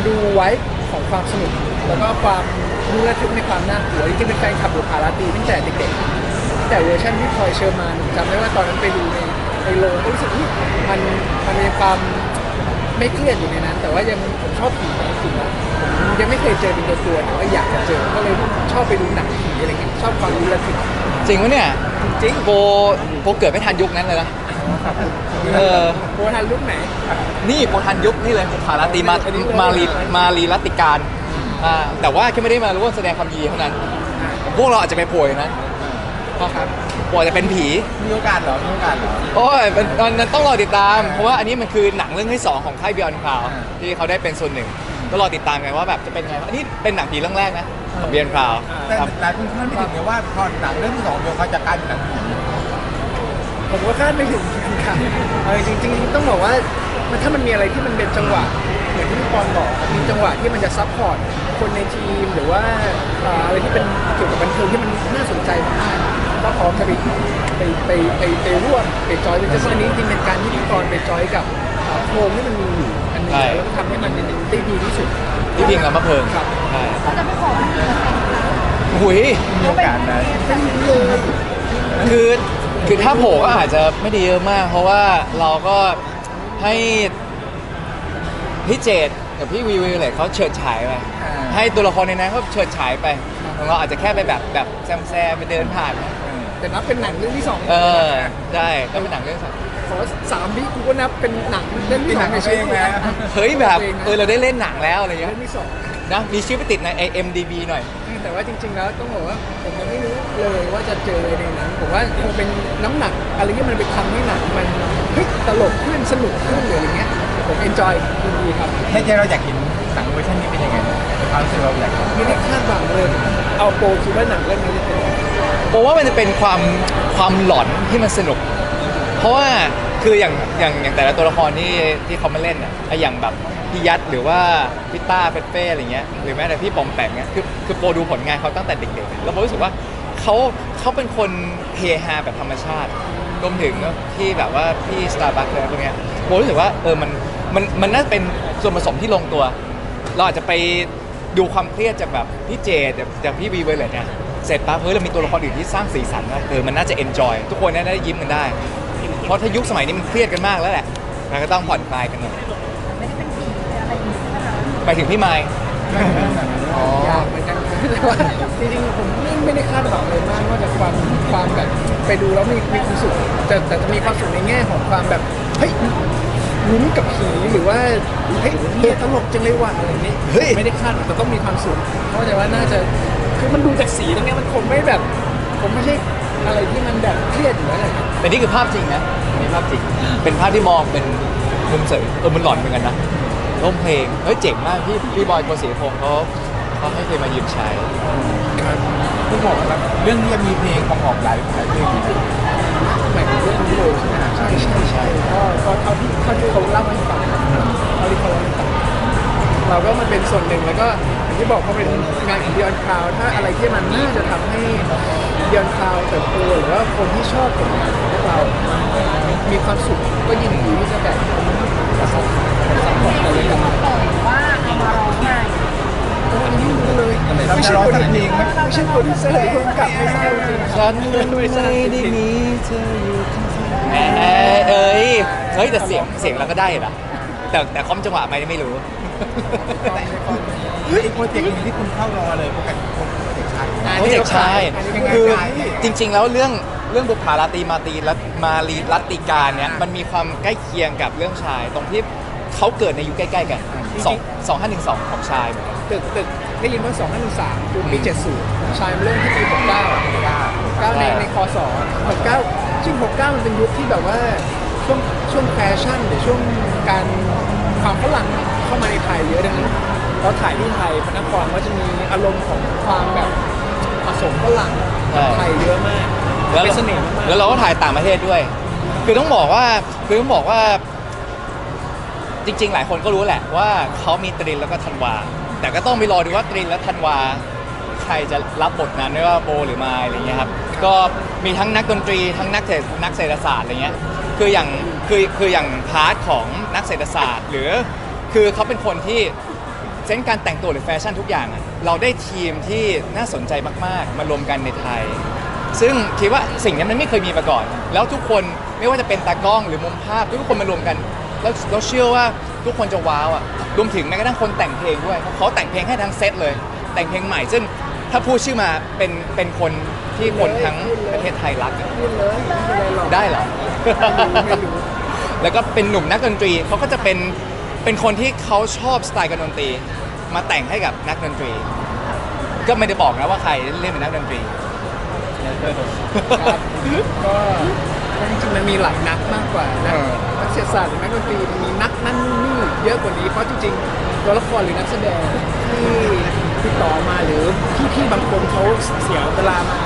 มาดูไว้ของความสนุก แล้วก็ความรู้ระทึกในความน่ากลัวจริงๆเป็นแฟนคลับบุพาราตรีตั้งแต่เด็กๆตั้งแต่เวอร์ชันที่พลอยเชอร์มานผมจำได้ว่าตอนนั้นไปดูในในโรงก็รู้สึกว่ามันมันมีความไม่เครียดอยู่ในนั้น แต่ว่ายังผมชอบผีจริงๆนะผมยังไม่เคยเจอเป็นตัวตัวๆแต่ว่าอยากจะเจอก็เลยชอบไปดูหนังผีอะไรเงี้ยชอบความรู้ระทึกจริงวะเนี่ยจริงโบโบเกิดไม่ทันยุคนั้นเลยนะ เออโบทันลุกไหน นี่โบทันยุคนี่เลยผาราตรีมาอันนี้เลยมารีมารีรัตติการอ่าแต่ว่าแค่ไม่ได้มาร่วมแสดงความยินดีเท่านั้น พวกเราอาจจะไปป่วยนะครับป่วยจะเป็นผี มีโอกาสเหรอ มีโอกาสเหรอ โอ้ยมันมันมันต้องรอติดตาม เพราะว่าอันนี้มันคือหนังเรื่องที่สองของค่ายบิออนคลาวอ่าที่เขาได้เป็นส่วนหนึ่ง ก็รอติดตามกันว่าแบบจะเป็นไง อันนี้เป็นหนังผีเรื่องแรกนะของบิออนคลาวแต่ครับหลายคนคาดไม่ถึงไงว่าพอหนังเรื่องที่สองเดียวเขาจะกลายเป็นหนังผี ผมก็คาดไม่ถึงเหมือนกันครับเอาจริงๆจริงๆต้องบอกว่ามันถ้ามันมีอะไรที่มันเป็นจังหวะเหมือนที่พี่ปอนบอกมีจังหวะที่มันจะซัพพอร์ตคนในทีมหรือว่าเอ่ออะไรที่เป็นเกี่ยวกับบันเทิงที่มันน่าสนใจมากๆก็พร้อมจะไปไปไปไปไปร่วมไปจอยเป็นอันนี้จริงๆเป็นการที่พี่ปอนไปจอยกับเอ่อโครงที่มันมีอยู่อันหนึงใช่ แล้วก็ทำให้มันได้ดีที่สุด ที่พิงกับมะเพิงครับ ใช่เขาจะไม่ขอเป็นเงินเป็นค่ะหุย มีโอกาสนะไม่มีเลยคือ คือถ้าโผล่ก็อาจจะไม่ได้เยอะมาก เพราะว่าเราก็ให้พี่เจดกับพี่วีวีเลยเขาเฉิดฉายไปอ่าให้ตัวละครในนั้นเขาเฉิดฉายไปของเราอาจจะแค่ไปแบบแบบแซมแซมไปเดินผ่านแต่นับเป็นหนังเรื่องที่สองเออได้ก็เป็นหนังเรื่องสองขอสามวิกูก็นับเป็นหนังเรื่องที่สองในชีวิตเป็นหนังของตัวเองนะเฮ้ยแบบเออเราได้เล่นหนังแล้วอะไรเงี้ยเรื่องที่สองนะมีชื่อไปติดใน IMDb หน่อย แต่ว่าจริง ๆ แล้วต้องบอกว่าผมยังไม่รู้เลยว่าจะเจออะไรในนั้นผมว่าคงเป็นน้ำหนักอะไรที่มันไปทำให้หนังมันเฮ้ยตลกขึ้นสนุกขึ้นหรืออะไรเงี้ยผมเอนจอยดีครับในใจเราอยากเห็นหนังเวอร์ชันนี้เป็นยังไงในความรู้สึกเราอยากเห็นไม่ได้คาดหวังเลยเอาโปรคิดว่าหนังเรื่องนี้จะเป็นยังไงผมว่ามันจะเป็นความความหลอนที่มันสนุก เพราะว่าคืออย่างอย่างอย่างแต่ละตัวละครที่ที่เขามาเล่นอะไอ้อย่างแบบ พี่ยัดหรือว่าพี่ต้าเฟเฟ่อะไรเงี้ยหรือแม้แต่พี่ปอมแปมเงี้ยคือคือโปรดูผลงานเขาตั้งแต่เด็กๆแล้วผมรู้สึกว่าเขาเขาเป็นคนเฮฮาแบบธรรมชาติรวมถึงที่แบบว่าพี่สตาร์บัคอะไรพวกเนี้ยผมรู้สึกว่าเออมันมันมันน่าจะเป็นส่วนผสมที่ลงตัว เราอาจจะไปดูความเครียดจากแบบพี่เจดจากจากพี่วีเวอร์เลยเนี่ยเสร็จปั๊บเฮ้ยเรามีตัวละครอื่นที่สร้างสีสันนะเออมันน่าจะเอนจอยทุกคนน่าจะได้ยิ้มกันได้ เพราะถ้ายุคสมัยนี้มันเครียดกันมากแล้วแหละเราก็ต้องผ่อนคลายกันหน่อย ไปถึงพี่ไมค์อ๋อยากเหมือนกันแต่ว่าจริงๆผมไม่ไม่ได้คาดหวังเลยมากว่าจะความความแบบไปดูแล้วมีมีความสุขแต่แต่จะมีความสุขในแง่ของความแบบเฮ้ยลุ้นกับผีหรือว่าเฮ้ยเฮียตลกจังเลยว่ะอะไรอย่างนี้เฮ้ยไม่ได้คาดหวังแต่ต้องมีความสุขเพราะแต่ว่าน่าจะคือมันดูจากสีตรงเนี้ยมันคงไม่แบบผมไม่ใช่อะไรที่มันแบบเครียดอยู่แล้วแหละครับแต่นี่คือภาพจริงนะนี่ภาพจริง เป็นภาพที่มองเป็นมุมเสยเออมันหลอนเหมือนกันนะ ร่มเพลงเฮ้ยเจ๋งมากพี่พี่บอยโกศิยพงศ์เขาเขาให้เพลงมายืมใช้ผู้บอกว่าเรื่องนี้จะมีเพลงประกอบหลายหลายเพลงอยู่นะหมายถึงเรื่องนี้เลยใช่ไหมครับใช่ใช่ใช่ก็ก็เท่าที่เท่าที่เขาเล่าให้ฟังเท่าที่เขาเล่าให้ฟังเราก็มันเป็นส่วนหนึ่งแล้วก็อย่างที่บอกพอเป็นงานของ Beyond Cloud ถ้าอะไรที่มันน่าจะทำให้ Beyond Cloud เติบโตหรือว่าคนที่ชอบผลงานของพวกเรา มีความสุขก็ยินดีที่จะแบบประสบสัมผัสอะไรกันเปิดว่าเอามาร้องใหม่โอ้อันนี้รู้เลยเราจะร้องสักเพลงไหมไม่ใช่โปรดิวเซอร์หรือคนกลับไม่ทราบจริงฉันไม่ได้มีเธออยู่ข้างๆแหมเอ้ยเฮ้ยแต่เสียงเสียงเราก็ได้นะแต่แต่คอมจังหวะไม่ไม่รู้เฮ้ยโปรเจกต์นี้ที่คุณเข้ารอเลยโปรเจกต์โปรเจกต์ชายอันโปรนี้เจกชายคือจริง ๆ แล้วเรื่องเรื่องบุพาราตรีมาตีและมารีรัตติการเนี่ยมันมีความใกล้เคียงกับเรื่องชาย ตรงที่ เขาเกิดในยุคใกล้ๆกันสองสองห้าหนึ่งสองของชายเหมือนกัน ตึกตึกได้ยินว่า 2513คือปี70ชายมาเริ่มที่ปี69 69ในในคศ69จริง69 มันเป็นยุคที่แบบว่าช่วงช่วงแฟชั่นหรือช่วงการความฝรั่งเข้ามาในไทยเยอะดังนั้นเราถ่ายที่ไทยพระนครก็จะมีอารมณ์ของความแบบผสมฝรั่งกับไทยเยอะมากแล้วเป็นเสน่ห์มากๆแล้วเราก็ถ่ายต่างประเทศด้วย คือต้องบอกว่าคือต้องบอกว่า จริง ๆ หลายคนก็รู้แหละว่าเขามีตรินแล้วก็ธันวา แต่ก็ต้องไปรอดูว่าตรินและธันวา ใครจะรับบทนั้นไม่ว่าโบหรือไมายอะไรเงี้ยครับก็มีทั้งนักดนตรีทั้งนักเศรษฐนักเศรษฐศาสตร์อะไรเงี้ยคืออย่างคือคืออย่างพาร์ทของนักเศรษฐศาสตร์ หรือคือเขาเป็นคนที่เซนส์การแต่งตัวหรือแฟชั่นทุกอย่างอะเราได้ทีมที่น่าสนใจมากๆ มารวมกันในไทย ซึ่งคิดว่าสิ่งนี้มันไม่เคยมีมาก่อน แล้วทุกคนไม่ว่าจะเป็นตากล้องหรือมุมภาพทุกคนมารวมกัน แล้วเราเชื่อว่าทุกคนจะว้าวอะรวมถึงแม้กระทั่งคนแต่งเพลงด้วยเพราะเขาแต่งเพลงให้ทั้งเซตเลย แต่งเพลงใหม่ซึ่งถ้าพูดชื่อมาเป็นเป็นคนที่คนทั้งประเทศไทยรักอะพูดเลยไม่เป็นไรหรอกได้เหรอ ไม่รู้ แล้วก็เป็นหนุ่มนักดนตรีเขาก็จะเป็นเป็นคนที่เขาชอบสไตล์การดนตรี มาแต่งให้กับนักดนตรี ก็ไม่ได้บอกนะว่าใครเล่นเป็นนักดนตรี ก็ จริงๆมันมีหลายนักมากกว่านักเออนักเศรษฐศาสตร์หรือนักดนตรีมันมีนักนั่นนู่นนี่เยอะกว่านี้เพราะจริงๆตัวละครหรือนักแสดงที่ติดต่อมาหรือพี่ๆบางคนเขาเสียเวลามา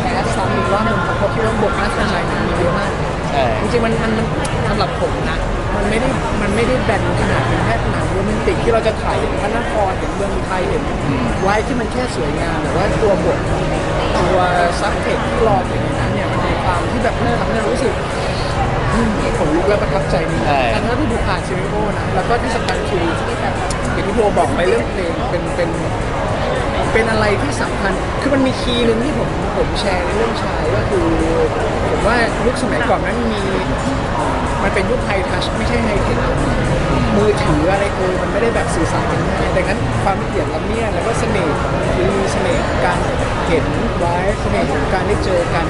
แคสซ้ำอีกรอบหนึงเพราะเขาคิดว่าบทน่าสนใจมันมีเยอะมากใช่จริงๆมันมันมันสำหรับผมนะมันไม่ได้มันไม่ได้แบนขนาดเป็นแค่หนังโรแมนติกที่เราจะถ่ายเห็นพระนครเห็นเมืองไทยเห็นไว้ที่มันแค่สวยงามแต่ว่าตัวบทตัวซับเทคที่รออยู่ในนั้นเนี่ยมันมี ความที่แบบน่าทำให้เรารู้สึกอืมขนลุกและประทับใจนี่ใช่ อันนั้นที่ดูผ่านซีรีโอนะแล้วก็ที่สำคัญคืออย่างที่โบบอกไปเรื่องเพลงเป็นเป็นเป็นอะไรที่สำคัญคือมันมีคีย์หนึ่งที่ผมผมแชร์ในเรื่องชายก็คือผมว่ายุคสมัยก่อนนั้นมีมันเป็นยุคไฮทัชไม่ใช่ไฮเทคมือถืออะไรเออมันไม่ได้แบบสื่อสารกันง่ายดังนั้นความละเอียดละเมียดแล้วก็เสน่ห์มี เห็นไว้เสน่ห์ของการได้เจอกัน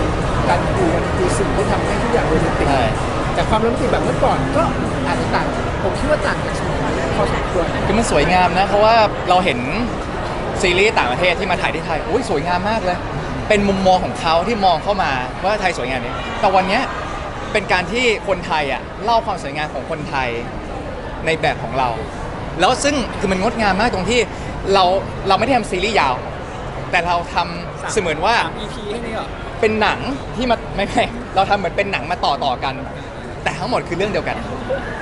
การคุยกันคือสิ่งที่ทำให้ทุกอย่างโรแมนติกใช่ แต่ความโรแมนติกแบบเมื่อก่อนก็อาจจะต่างผมคิดว่าต่างจากสมัยนี้พอสมควรคือมันสวยงามนะ เพราะว่าเราเห็นซีรีส์ต่างประเทศที่มาถ่ายที่ไทยอุ้ยสวยงามมากเลย เป็นมุมมองของเขาที่มองเข้ามาว่าไทยสวยงามนี้แต่วันเนี้ยเป็นการที่คนไทยอะเล่าความสวยงามของคนไทยในแบบของเรา แล้วซึ่งคือมันงดงามมากตรงที่เราเราไม่ได้ทำซีรีส์ยาว แต่เราทำเสมือนว่า สาม EP แค่นี้เหรอเป็นหนังที่มาไม่ไม่เราทำเหมือนเป็นหนังมาต่อต่อกัน แต่ทั้งหมดคือเรื่องเดียวกัน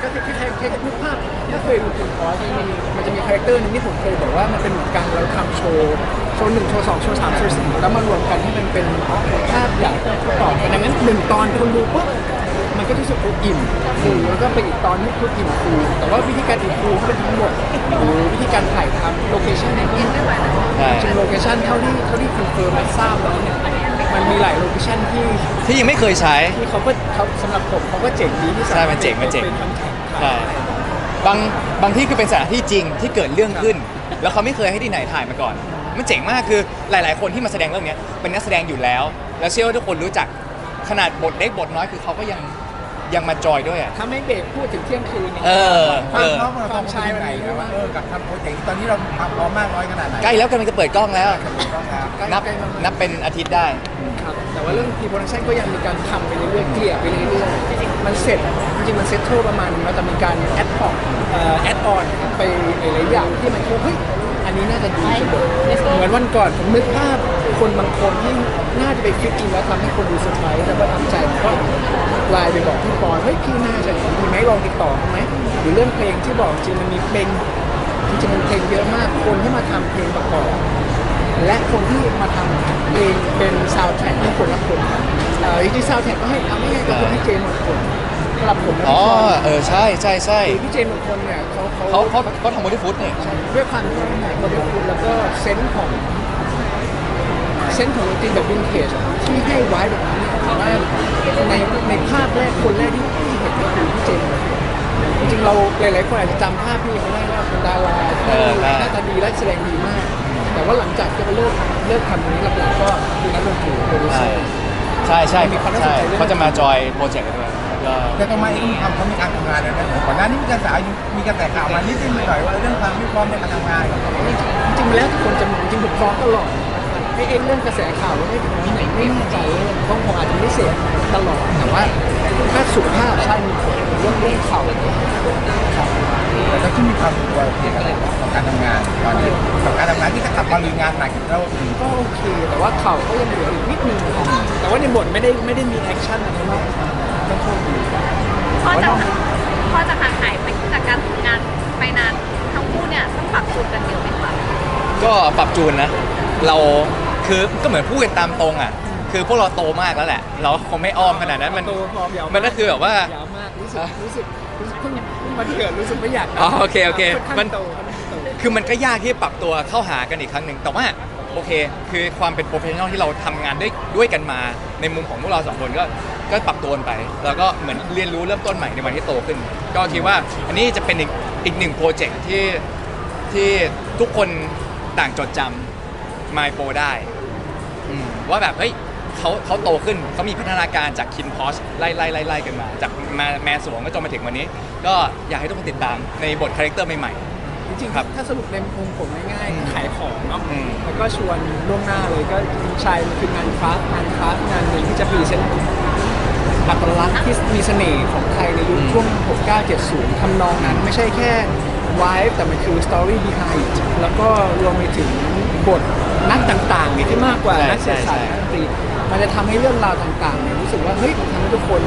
ก็คือแค่แค่แค่นึกภาพถ้าเคยดูคุณคอร์สมันมีมันจะมีคาแรคเตอร์หนึงที่ผมเคยบอกว่ามันเป็นเหมือนกันเราทำโชว์โชว์หนึ่งโชว์สองโชว์สามโชว์สี่แล้วมารวมกันให้มันเป็นภาพใหญ่ต่อกันดังนั้นหนึ่งตอนคุณดูปุ๊บมันก็จะรู้สึกอิ่มฟูแล้วก็ไปอีกตอนนึงคืออิ่มฟูแต่ว่าวิธีการอิ่มฟูก็เป็นทั้งหมดหรือวิธีการถ่ายทำโลเคชั่นเนี่ยก็ ใช่จริงโลเคชั่นเท่าที่เท่าที่คอนเฟิร์มและทราบแล้วเนี่ยมันมีหลายโลเคชั่นที่ที่ยังไม่เคยใช้ ที่เขาก็เขาสำหรับผมเขาก็เจ๋งดีที่สาใช่มารถมันเจ๋งมันเจ๋งเป็นคอนแทคใช่บางบางที่คือเป็นสถานที่จริงที่เกิดเรื่องขึ้น แล้วเขาไม่เคยให้ที่ไหนถ่ายมาก่อน มันเจ๋งมากคือหลาย ๆ คนที่มาแสดงเรื่องเนี้ยเป็นนักแสดงอยู่แล้ว แล้วเชื่อว่าทุกคนรู้จักขนาดบทเล็กบทน้อยคือเขาก็ยัง ยังมาจอยด้วยอะ ถ้าไม่เบรกพูดถึงเที่ยงคืนนี่ยเออ ความพร้อมของเราต้องเป็นยังไงนะว่าเออกับทำโปรเจกต์ตอนนี้เราทำพร้อมมากน้อยขนาดไหนใกล้แล้วกำลังจะเปิดกล้องแล้ว ต้องแล้วใกล้นับใกล้มากๆนับเป็นอาทิตย์ได้ ครับแต่ว่าเรื่องพีโปรดักชั่นก็ยังมีการทำไปเรื่อยๆเกลี่ยไปเรื่อยๆมันเสร็จจริงๆมันเซ็ตเทิลประมาณนึงแล้วแต่มีการแอดพอร์ตแอดออนไปหลายๆอย่างที่มันคิดว่าเฮ้ย อันนี้น่าจะดีเหมือนวันก่อนผมนึกภาพคนบางคนที่น่าจะไปฟิตอินแล้วทำให้คนดูเซอร์ไพรส์แล้วก็ทำใจก็ไลน์ไปบอกพี่ปอนเฮ้ยพี่น่าจะดีไหมลองติดต่อเขาไหมหรือเรื่องเพลงที่บอกจริงมันมีเพลงจริงๆมันเพลงเยอะมากคนที่มาทำเพลงประกอบและคนที่มาทำเพลงเป็นซาวด์แทร็กให้คนละคนเอ่อจริงๆซาวด์แทร็กก็ให้ทำไม่ให้กับคนที่เจนมง คลสำหรับผมนะอ๋อพี่ปอนเออใช่ใช่ใช่คือพี่เจนมงคลเนี่ยเขาเขาเขาเขาทำมูดี้ฟุตนี่ด้วยความที่เขาเนี่ยเขาเป็นคุณแล้วก็เซนส์ของเซนส์ของดนตรีแบบวินเทจที่ให้ไว้แบบนี้ผมว่าในในภาพแรกคนแรกที่ที่เห็นก็คือพี่เจนมงคลจริงๆเราหลายๆคนอาจจะจำภาพพี่เขาได้ว่าเป็นดาราเออใช่หน้าตาดีและแสดงดีมาก แต่ว่าหลังจากที่เขาเลิกเลิกทำตรงนี้หลักๆก็คือนักดนตรีโปรดิวเซใช่อร์ ใช่ใช่มีความน่าสนใช่ใจเรื่อง เขาจะมาจอยโปรเจกต์กันด้วย แต่ทำไมเองทำเขามีการทำงานอะไรนะก่อนหน้านี้มีกระแสมีกระแสข่าวมานิดนึงหน่อยว่าเรื่องความไม่พร้อมในการทำงานจริงๆแล้วทุกคนจะจริงผมพร้อมตลอดไอ้เองเรื่องกระแสข่าวว่าไม่ถึงนี้ไหนไม่แน่ใจเพราะผมอาจจะไม่เสพตลอดแต่ว่าถ้าสุขภาพใช่มีผลเรื่องเรื่องเข่าครับแต่ก็ที่มีความกลัวเกี่ยวกับกับการทำงานตอนนี้กับการทำงานที่จะกลับมาลุยงานหนักอีกแล้วก็โอเค แต่ว่าเข่าก็ยังเหลืออีกนิดนึงแต่ว่าในบทไม่ได้ไม่ได้มีแอคชั่นอะไรมาก ต้องโชคดีพอจะพอจะห่างหายไปจากการทำงานไปนานทั้งคู่เนี่ยต้องปรับจูนกันเยอะไหมคะก็ปรับจูนนะ เราคือก็เหมือนพูดกันตามตรงอะ คือพวกเราโตมากแล้วแหละ เราคงไม่อ้อมขนาดนั้นมันโตพร้อมยาวมันก็คือแบบว่ายาวมากรู้สึกรู้สึกรู้สึกเพิ่งเพิ่งมาเกิดรู้สึกไม่อยากอ๋อโอเคโอเคมัมันนโตค่อนข้างโตคือมันก็ยากที่ปรับตัวเข้าหากันอีกครั้งหนึ่งแต่ว่าโอเค คือความเป็นโปรเฟชชั่นอลที่เราทำงานด้วยด้วยกันมา ในมุมของพวกเราสองคนก็ ก็ปรับตัวนไป แล้วก็เหมือนเรียนรู้เริ่มต้นใหม่ในวันที่โตขึ้น ก็คิดว่าอันนี้จะเป็นอีกอีกหนึ่งโปรเจกต์ที่ที่ทุกคนต่างจดจำ My Pro ได้อืมว่าแบบเฮ้ยเขาเขาโตขึ้นเขามีพัฒนาการจากคินพอสไล่ไล่ไล่ไล่กันมา จากมาแมสวงก็จนมาถึงวันนี้ ก็อยากให้ทุกคนติดตามในบทคาแรคเตอร์ใหม่ จริงๆครับถ้าสรุปในมุมผมง่ายอืมๆขายของเนาะอืม แล้วก็ชวนล่วงหน้าเลยก็ชายมันคืองานคราฟต์งานคราฟต์งานหนึ่งที่จะพรีเซนต์ อัตลักษณ์ที่มีเสน่ห์ของไทยในยุคช่วง 6970 ทำนองนั้นไม่ใช่แค่วายแต่มันคือ story behind แล้วก็รวมไปถึงบทนักต่างๆที่มากกว่าใช่นักเศรษฐศาสตร์ใช่นักดนตรีมันจะทำให้เรื่องราวต่างๆเนี่ยรู้สึกว่า เฮ้ยทำให้ทุกคน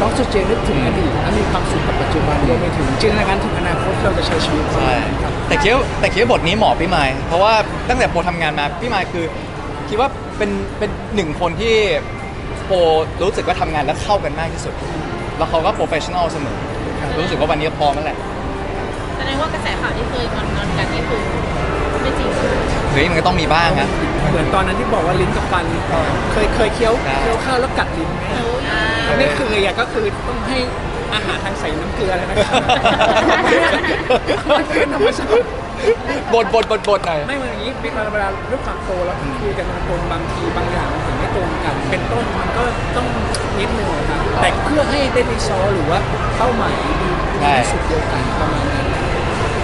น้องสุเจนึกถึงอดีตและมีความสุขกับปัจจุบันรวมไปถึงจินตนาการถึงอนาคตที่เราจะใช้ชีวิตใช่ครับแต่คิดว่าแต่คิดว่าบทนี้เหมาะพี่ไมค์เพราะว่าตั้งแต่โปรทำงานมาพี่ไมค์คือคิดว่าเป็นเป็นหนึ่งคนที่ โปรรู้สึกว่าทำงานแล้วเข้ากันมากที่สุด แล้วเขาก็โปรเฟชชั่นอลเสมอ รู้สึกว่าวันนี้พร้อมแล้วแหละแสดงว่ากระแสข่าวที่เคยงอนๆกันนี่คือไม่จริงเฮ้ยมันก็ต้องมีบ้างนะเหมือนตอนนั้นที่บอกว่าลิ้นกับฟันเคยเคยเคี้ยวใช่เคี้ยวข้าวแล้วกัดลิ้นไหมถ้าไม่เคยอะก็คือต้องให้อาหารทางใส่น้ำเกลือแล้วนะครับมันเป็นธรรมชาติ บทบทบทบทหน่อยไม่เหมือนอย่างนี้เวลาเวลาด้วยความโตแล้วคุยกันตรงๆบางทีบางอย่างมันถึงไม่ตรงกัน เป็นต้นมันก็ต้องนิดนึงนะครับแต่เพื่อให้ได้รีซอร์หรือว่าเป้าหมายดีใช่ที่สุดเดียวกันประมาณนั้น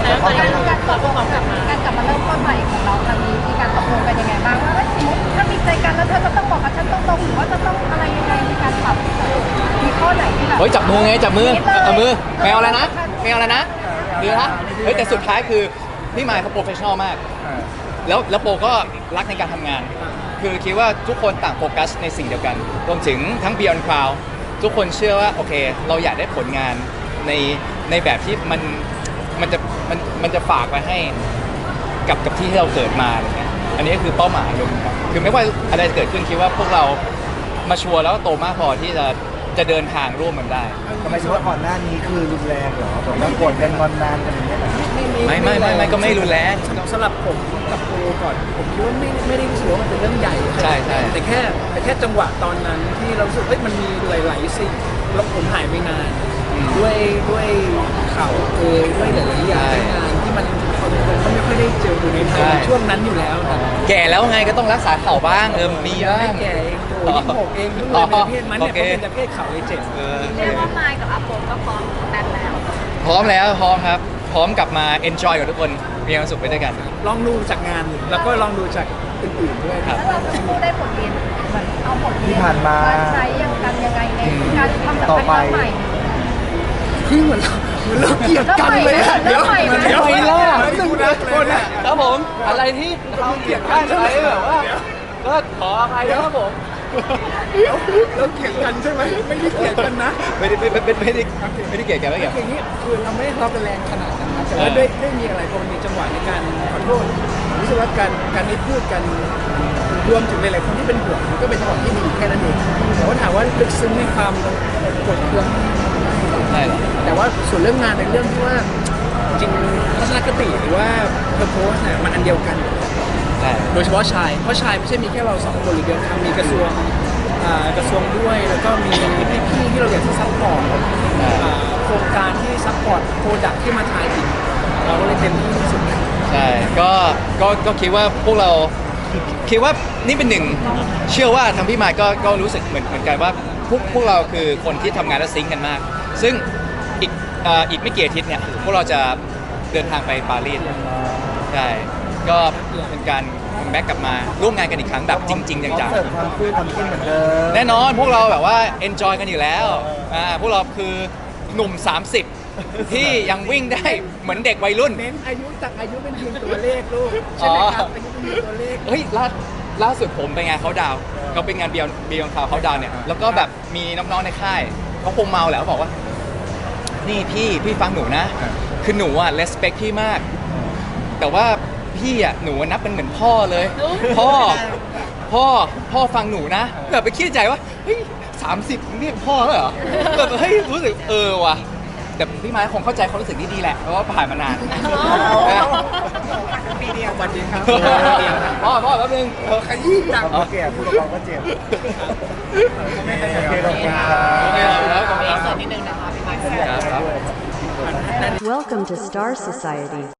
แต่ตอนนี้การตอบพร้อมกลับมาการกลับมาเริ่มต้นใหม่ของเราครั้งนี้มีการตกลงกันยังไงบ้างว่าเอ้ยสมมติถ้ามีใจกันแล้วเธอจะต้องบอกกับฉันตรงๆหรือว่าจะต้องอะไรยังไงในการปรับมีข้อไหนที่แบบเฮ้ยจับมือไงจับมือนิดเลยเอามือแมวอะไรนะแมวอะไรนะดีนะเฮ้ยแต่สุดท้ายคือ พี่ไมค์เขาโปรเฟชชั่นอลมาก แล้วแล้วโปรก็รักในการทำงาน คือคิดว่าทุกคนต่างโฟกัสในสิ่งเดียวกัน รวมถึงทั้ง Beyond Cloud ทุกคนเชื่อว่าโอเค เราอยากได้ผลงานในในแบบที่มันมันจะมันมันจะฝากไปให้กับกับที่ที่เราเกิดมาอะไรเงี้ย อันนี้ก็คือเป้าหมายรวมกันคือไม่ว่าอะไรจะเกิดขึ้นคิดว่าพวกเรามาชัวร์แล้วก็โตมากพอที่จะจะเดินทางร่วมกันได้ ทำไมถึงว่าก่อนหน้านี้คือรุนแรงเหรอแบบว่าโกรธกันงอนนานกันอย่างเงี้ยเหรอ ไม่ไม่ไม่ไม่ก็ไม่รุนแรงสำหรับผมกับโปรก่อนผมคิดว่าไม่ไม่ได้รู้สึกว่ามันเป็นเรื่องใหญ่ใช่ใช่แต่แค่แต่แค่จังหวะตอนนั้นที่เรารู้สึกเฮ้ยมันมีหลายๆสิ่งแล้วผมหายไปนาน ด้วยด้วยข่าวเอยด้วยหลายๆอย่างงานที่มันคนคนก็ไม่ค่อยได้เจออยู่ในไทยช่วงนั้นอยู่แล้วนะแก่แล้วไงก็ต้องรักษาเข่าบ้างเออมีบ้างไม่แก่เองโอ้ยหกเองเพิ่งเลยเป็นเพศมันเนี่ยโอเคเขาเป็นเพศเขาเลยเจ็ดเออเรียกว่าไมค์กับอาโปก็พร้อมแน่นแล้ว พร้อมแล้วพร้อมครับ พร้อมกลับมา enjoy กับทุกคน มีความสุขไปด้วยกัน ลองดูจากงาน แล้วก็ลองดูจากอื่นๆด้วยครับ แล้วเราทั้งคู่ได้บทเรียนเหมือนเอาบทเรียนที่ผ่านมา ใช้ยังกันยังไงในอืมการทำสัมต่อพันธ์ไป ครั้งใหม่คือเหมือนเราเหมือนเราเกลียดกันเลยอะเริ่มใหม่ไหมเดี๋ยวเริ่มใหม่เดี๋ยวนะคนอะ ครับผมอะไรที่เราเกลียดกันอะไรแบบว่าก็ขออภัยนะครับผม เดี๋ยวเราเกลียดกันใช่ไหมไม่ได้เกลียดกันนะไม่ได้ไม่ไม่ไม่ไม่ได้ไม่ได้เกลียดกันไม่เกลียดอย่างนี้คือเราไม่ได้ทะเลาะกันแรงขนาดนั้นนะแต่ว่าด้วยด้วยมีอะไรพอมีจังหวะในการขอโทษผมรู้สึกว่าการการได้พูดกันรวมถึงหลายๆคนที่เป็นห่วงมันก็เป็นจังหวะที่ดีแค่นั้นเองแต่ว่าถามว่าลึกซึ้งในความกดเครื่องใช่เหรอแต่ว่าส่วนเรื่องงานในเรื่องที่ว่าจริงทัศนคติหรือว่าเพอร์โพสเนี่ยมันอันเดียวกัน ใช่ โดยเฉพาะชาย เพราะชายไม่ใช่มีแค่เราสองคนหรือเดียวทำมีกระทรวงอ่ากระทรวงด้วย แล้วก็มีพี่ๆที่เราอยากจะซัพพอร์ตอ่าโครงการที่ซัพพอร์ตโปรดักที่มาทายอีกเราก็เลยเต็มที่ที่สุดใช่ก็ก็ก็คิดว่าพวกเราคิดว่านี่เป็นหนึ่งเชื่อว่าทางพี่มายก็ก็รู้สึกเหมือนเหมือนกันว่าพวกพวกเราคือคนที่ทำงานและซิงค์กันมาก ซึ่งอีกเอ่ออีกไม่กี่อาทิตย์เนี่ยพวกเราจะเดินทางไปปารีสใช่ ก็เป็นการแบ็กกลับมาร่วมงานกันอีกครั้งแบบจริง ๆ จังเสิร์ฟความคุยความคิดเหมือนเดิมๆแน่นอนพวกเราแบบว่า enjoy กันอยู่แล้วอ่าพวกเราคือหนุ่ม 30 ที่ยังวิ่งได้เหมือนเด็กวัยรุ่น เน้นอายุจากอายุเป็นเพียงตัวเลขลูกใช่ไหมครับอายุเป็นเพียงตัวเลข เฮ้ยล่าล่าสุดผมไปงานเขาดาวน์เขาเป็นงานเบียร์เบียร์คาวเขาดาวน์เนี่ยแล้วก็แบบมีน้องๆในค่ายเขาคงเมาแหละเขาบอกว่า นี่พี่พี่ฟังหนูนะอ่าคือหนูอะ respect พี่มาก แต่ว่า พี่อะหนูนับเป็นเหมือนพ่อเลย พ่อ พ่อพ่อฟังหนูนะแบบไปคิดในใจว่าเฮ้ยสามสิบเรียกพ่อแล้วเหรอแบบเฮ้ยรู้สึกเออว่ะแต่พี่ไม้คงเข้าใจความรู้สึกนี้ดีแหละเพราะว่าผ่านมานานปีเดียวสวัสดีครับพ่อพ่อแป๊บนึงเออขยี้จังโอเคพูดเบาๆก็เจ็บไม่ได้อย่างเดียวหรอกครับโอเคครับขอบคุณครับส่วนนิดนึงนะคะพี่ไม้ครับ Welcome to Star Society.